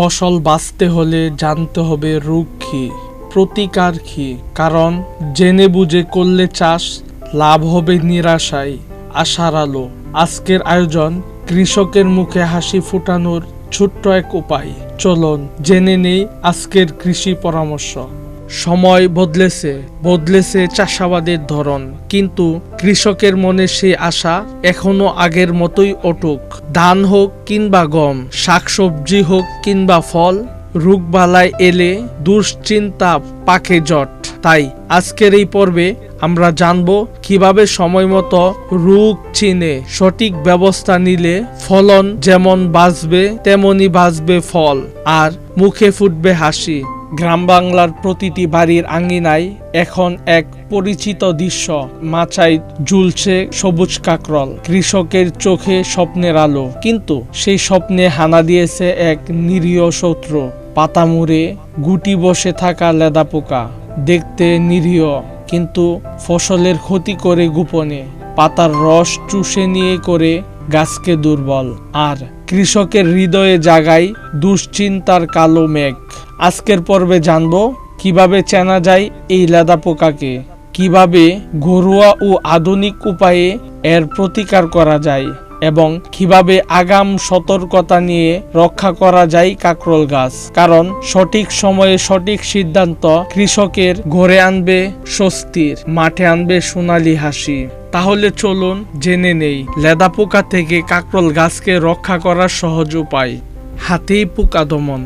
ফসল বাঁচতে হলে জানতে হবে রোগ কি, প্রতিকার কি। কারণ, জেনে বুঝে করলে চাষ লাভ হবে নিরাশায়। আশার আলো। আজকের আয়োজন কৃষকের মুখে হাসি ফুটানোর ছোট্ট এক উপায়। চলুন, জেনে নেই আজকের কৃষি পরামর্শ। সময় বদলেছে বদলেছে চাষাবাদের ধরন। কিন্তু কৃষকের মনে সে আশা এখনও আগের মতোই অটুক। ধান হোক কিংবা গম, শাকসবজি হোক কিংবা ফল রোগবালায় এলে দুশ্চিন্তা পাকে জট। তাই আজকের এই পর্বে আমরা জানব কীভাবে সময় মতো রোগ চিনে সঠিক ব্যবস্থা নিলে ফলন যেমন বাঁচবে, তেমনি বাঁচবে ফল। আর মুখে ফুটবে হাসি। গ্রাম বাংলার প্রতিটি বাড়ির আঙ্গিনায় এখন এক পরিচিত দৃশ্য। মাচায় ঝুলছে সবুজ কাকরল। কৃষকের চোখে স্বপ্নের আলো। কিন্তু সেই স্বপ্নে হানা দিয়েছে এক নিরীহ শত্রু। পাতা মুড়ে গুটি বসে থাকা লেদা পোকা। দেখতে নিরীহ, কিন্তু ফসলের ক্ষতি করে গোপনে। পাতার রস চুষে নিয়ে করে গাছকে দুর্বল। আর কৃষকের হৃদয়ে জাগায় দুশ্চিন্তার কালো মেঘ। আজকের পর্বে জানব কীভাবে চেনা যায় এই লেদা পোকাকে, কীভাবে ঘরোয়া ও আধুনিক উপায়ে এর প্রতিকার করা যায় এবং কীভাবে আগাম সতর্কতা নিয়ে রক্ষা করা যায় কাকরোল গাছ। কারণ সঠিক সময়ে সঠিক সিদ্ধান্ত কৃষকের ঘরে আনবে স্বস্তির, মাঠে আনবে সোনালি হাসি। তাহলে চলুন জেনে নেই লেদা পোকা থেকে কাকরোল গাছকে রক্ষা করার সহজ উপায়। হাতেই পোকা দমন।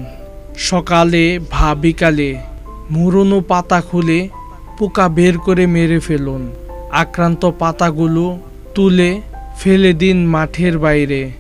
সকালে ভা বিকালে মুরনো পাতা খুলে পোকা বের করে মেরে ফেলুন। আক্রান্ত পাতাগুলো তুলে ফেলে দিন মাঠের বাইরে।